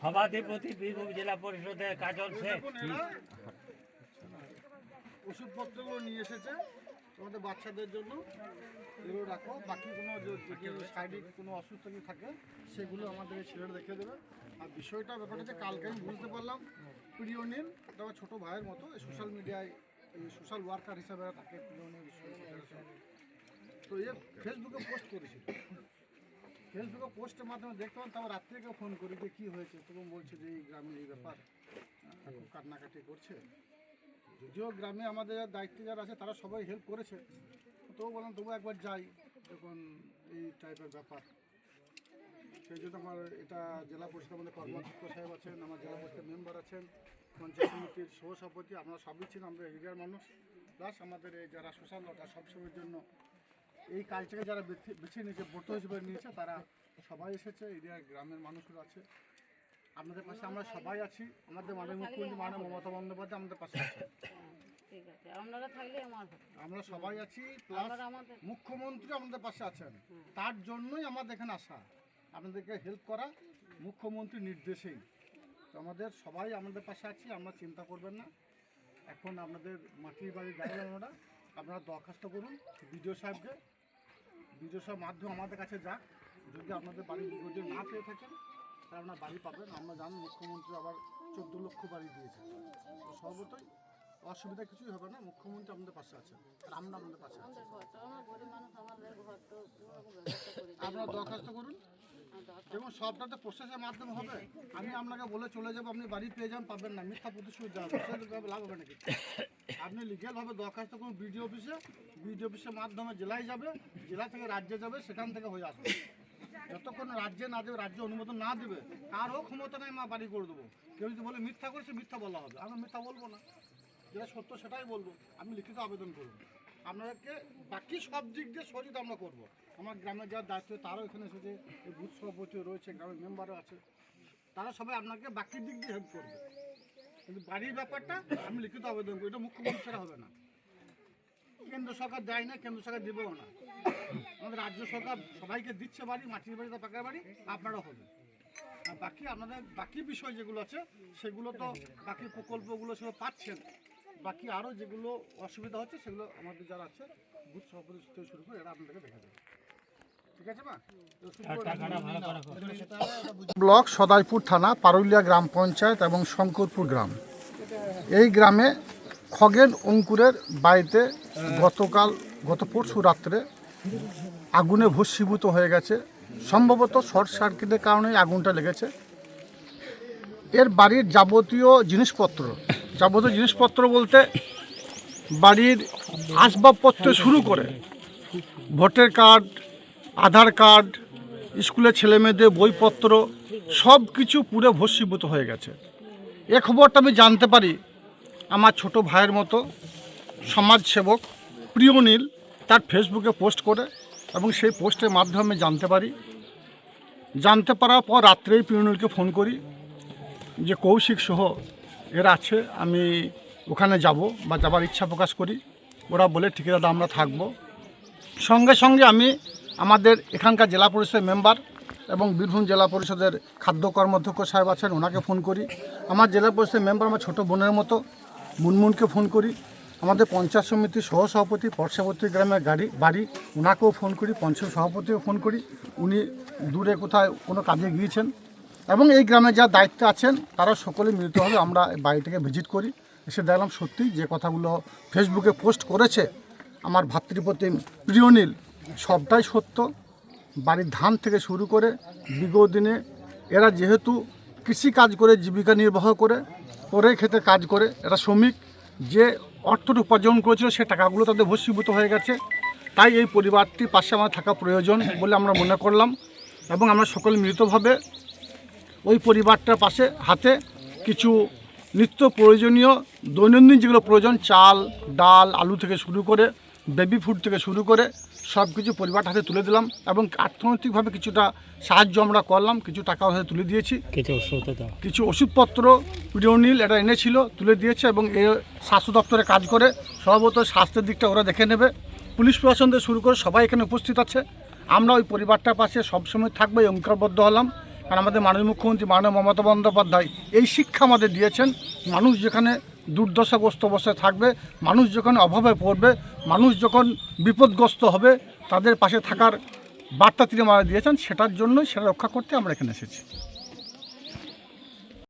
সভাধিপতি বীরভূম জেলা পরিষদের কাজল শেখ। ওষুধপত্রগুলো নিয়ে এসেছে তোমাদের বাচ্চাদের জন্য। এগুলো রাখো। বাকি কোনো যদি শারীরিক কোনো অসুস্থ থাকে সেগুলো আমাদের এই ছেলেরা রেখে দেবে। আর বিষয়টা ব্যাপারটা হচ্ছে কালকে আমি বুঝতে পারলাম প্রিয়নীল এটা আমার ছোটো ভাইয়ের মতো এই সোশ্যাল মিডিয়ায় এই সোশ্যাল ওয়ার্কার হিসাবে থাকে প্রিয়নীল তো এ ফেসবুকে পোস্ট করেছিল ফেসবুকে পোস্টের মাধ্যমে দেখতাম তারপর রাত্রে কেউ ফোন করি যে কী হয়েছে। তখন বলছে যে এই গ্রামে এই ব্যাপার খুব কান্নাকাটি করছে। যদিও গ্রামে আমাদের দায়িত্বে যারা আছে, তারা সবাই হেল্প করেছে। তবু বললাম, তবু একবার যাই যখন এই টাইপের ব্যাপার। সেই জন্য আমার এটা জেলা পরিষদ আমাদের কর্মাধ্যক্ষ সাহেব আছেন, আমার জেলা পরিষদের মেম্বার আছেন, পঞ্চায়েত সমিতির সহসভাপতি, আমরা সবই ছিলাম, আমরা এরিয়ার মানুষ। প্লাস আমাদের এই যারা সোশ্যাল ওয়ার্কার সবসময়ের জন্য এই কাজটাকে যারা বেছে- নিয়েছে ব্রত হিসেবে নিয়েছে তারা সবাই এসেছে এরিয়ার গ্রামের মানুষরা আছে। আপনাদের পাশে আমরা সবাই আছি। আমাদের মাননীয় মুখ্যমন্ত্রী মাননীয় মমতা বন্দ্যোপাধ্যায় আমাদের পাশে আছে। আমার সবাই আছি প্লাস মুখ্যমন্ত্রী আমাদের পাশে আছেন। তার জন্যই আমাদের এখানে আসা। আপনাদেরকে হেল্প করা মুখ্যমন্ত্রী নির্দেশেই। তো আমাদের সবাই আমাদের পাশে আছি আমরা চিন্তা করবেন না। এখন আপনাদের মাটির বাড়ি গাড়ি আমরা। আপনারা দরখাস্ত করুন বিডিও সাহেবকে। বিডিও মাধ্যম আমাদের কাছে যাক যদি আপনাদের বাড়ি যদি না পেয়ে থাকেন তাহলে আপনার বাড়ি পাবেন। আমরা জানি মুখ্যমন্ত্রী আবার চোদ্দ লক্ষ বাড়ি দিয়েছে। তো সর্বতই অসুবিধা কিছুই হবে না মুখ্যমন্ত্রী আমাদের পাশে আছেন। আর আমরা আমাদের পাশে আছি। আপনারা দরখাস্ত করুন। এবং সবটা তো প্রসেসের মাধ্যমে হবে। আমি আপনাকে বলে চলে যাব, আপনি বাড়ি পেয়ে যান পাবেন না। মিথ্যা প্রতিশ্রুতি হবে লাভ হবে নাকি? আপনি লিগেলভাবে দরখাস্ত করুন বিডিও অফিসে বিডিও অফিসের মাধ্যমে জেলায় যাবে, জেলা থেকে রাজ্যে যাবে, সেখান থেকে হয়ে আসবে। যতক্ষণ রাজ্যে না দেবে, রাজ্য অনুমোদন না দেবে, কারও ক্ষমতা নেই, মা বাড়ি করে দেবো। কেউ যদি বলে মিথ্যা করেছে, মিথ্যা বলা হবে। আমি মিথ্যা বলব না। যেটা সত্য সেটাই বলব। আমি লিখিত আবেদন করুন। আপনাদেরকে বাকি সব দিক দিয়ে সহযোগিতা আমরা করব। আমার গ্রামের যার দায়িত্ব, তারাও এখানে এসেছে বুথ সভাপতি রয়েছে, গ্রামের মেম্বারও আছে। তারা সবাই আপনাকে বাকি দিক দিয়ে হেল্প করবে। কিন্তু বাড়ির ব্যাপারটা আমি লিখিত আবেদন করি, এটা মুখ্যমন্ত্রী ছাড়া হবে না। কেন্দ্র সরকার দেয় না, কেন্দ্র সরকার দেবেও না। আমাদের রাজ্য সরকার সবাইকে দিচ্ছে বাড়ি, মাটির বাড়ি বা পাকা বাড়ি, আপনারও হবে। আর বাকি আপনাদের বাকি বিষয় যেগুলো আছে, সেগুলো তো বাকি প্রকল্পগুলো সেগুলো পাচ্ছেন। বাকি আরও যেগুলো অসুবিধা হচ্ছে সেগুলো আমাদের যারা আছে বুথ সভাপতি থেকে শুরু করে এরা আপনাদেরকে দেখা যাবে ব্লক সদাইপুর থানা পারুলিয়া গ্রাম পঞ্চায়েত এবং শঙ্করপুর গ্রাম। এই গ্রামে খগেন অঙ্কুরের বাড়িতে গতকাল গত পরশু রাত্রে আগুনে ভস্মীভূত হয়ে গেছে। সম্ভবত শর্ট সার্কিটের কারণে আগুনটা লেগেছে। এর বাড়ির যাবতীয় জিনিসপত্র যাবতীয় জিনিসপত্র বলতে বাড়ির আসবাবপত্র শুরু করে। ভোটার কার্ড, আধার কার্ড স্কুলের ছেলেমেয়েদের বইপত্র সব কিছু পুরো ভস্মীভূত হয়ে গেছে। এ খবরটা আমি জানতে পারি আমার ছোট ভাইয়ের মতো সমাজসেবক প্রিয়নীল তার ফেসবুকে পোস্ট করে এবং সেই পোস্টের মাধ্যমে জানতে পারি। জানতে পারার পর রাত্রেই প্রিয়নীলকে ফোন করি যে কৌশিক সহ এরা আছে, আমি ওখানে যাব বা যাবার ইচ্ছা প্রকাশ করি। ওরা বলে, ঠিক দাদা আমরা থাকব। সঙ্গে সঙ্গে আমি আমাদের এখানকার জেলা পরিষদের মেম্বার এবং বীরভূম জেলা পরিষদের খাদ্য কর্মাধ্যক্ষ সাহেব আছেন, ওনাকে ফোন করি। আমার জেলা পরিষদের মেম্বার আমার ছোটো বোনের মতো, মুনমুনকে ফোন করি। আমাদের পঞ্চায়েত সমিতির সহসভাপতি পর্ষাবতী গ্রামের গাড়ি, বাড়ি, ওনাকেও ফোন করি, পঞ্চায়েত সভাপতিও ফোন করি। উনি দূরে কোথায় কোনো কাজে গিয়েছেন এবং এই গ্রামে যা দায়িত্ব আছেন, তারা সকলে মিলিতভাবে আমরা বাড়িটাকে ভিজিট করি। এসে দেখলাম সত্যি যে কথাগুলো ফেসবুকে পোস্ট করেছে, আমার ভাতৃপ্রতিম প্রিয়নীল সবটাই সত্য। বাড়ির ধান থেকে শুরু করে বিগত দিনে এরা যেহেতু কৃষি কাজ করে, জীবিকা নির্বাহ করে করে খেতে কাজ করে, এরা শ্রমিক, যে অর্থটা উপার্জন করেছিল, সে টাকাগুলো তাদের ভস্মীভূত হয়ে গেছে। তাই এই পরিবারটির পাশে আমার থাকা প্রয়োজন বলে আমরা মনে করলাম এবং আমরা সকলে মিলিতভাবে ওই পরিবারটার পাশে হাতে কিছু নিত্য প্রয়োজনীয় দৈনন্দিন যেগুলো প্রয়োজন চাল ডাল আলু থেকে শুরু করে বেবি ফুড থেকে শুরু করে সব কিছু পরিবার হাতে তুলে দিলাম এবং অর্থনৈতিকভাবে কিছুটা সাহায্য আমরা করলাম কিছু টাকা হাতে তুলে দিয়েছি। কিছু ওষুধ কিছু ওষুধপত্র প্রিয়নীল এটা এনেছিল তুলে দিয়েছে এবং এ স্বাস্থ্য দপ্তরে কাজ করে সর্বত স্বাস্থ্যের দিকটা ওরা দেখে নেবে। পুলিশ প্রশাসন থেকে শুরু করে সবাই এখানে উপস্থিত আছে। আমরা ওই পরিবারটার পাশে সবসময় থাকব এই অঙ্গীকারবদ্ধ হলাম। কারণ আমাদের মাননীয় মুখ্যমন্ত্রী মাননীয় মমতা বন্দ্যোপাধ্যায় এই শিক্ষা আমাদের দিয়েছেন। মানুষ যেখানে দুর্দশাগ্রস্ত অবস্থায় থাকবে, মানুষ যখন অভাবে পড়বে, মানুষ যখন বিপদগ্রস্ত হবে, তাদের পাশে থাকার বার্তা তিনি আমাদের দিয়েছেন, সেটার জন্যই সেটা রক্ষা করতে আমরা এখানে এসেছি।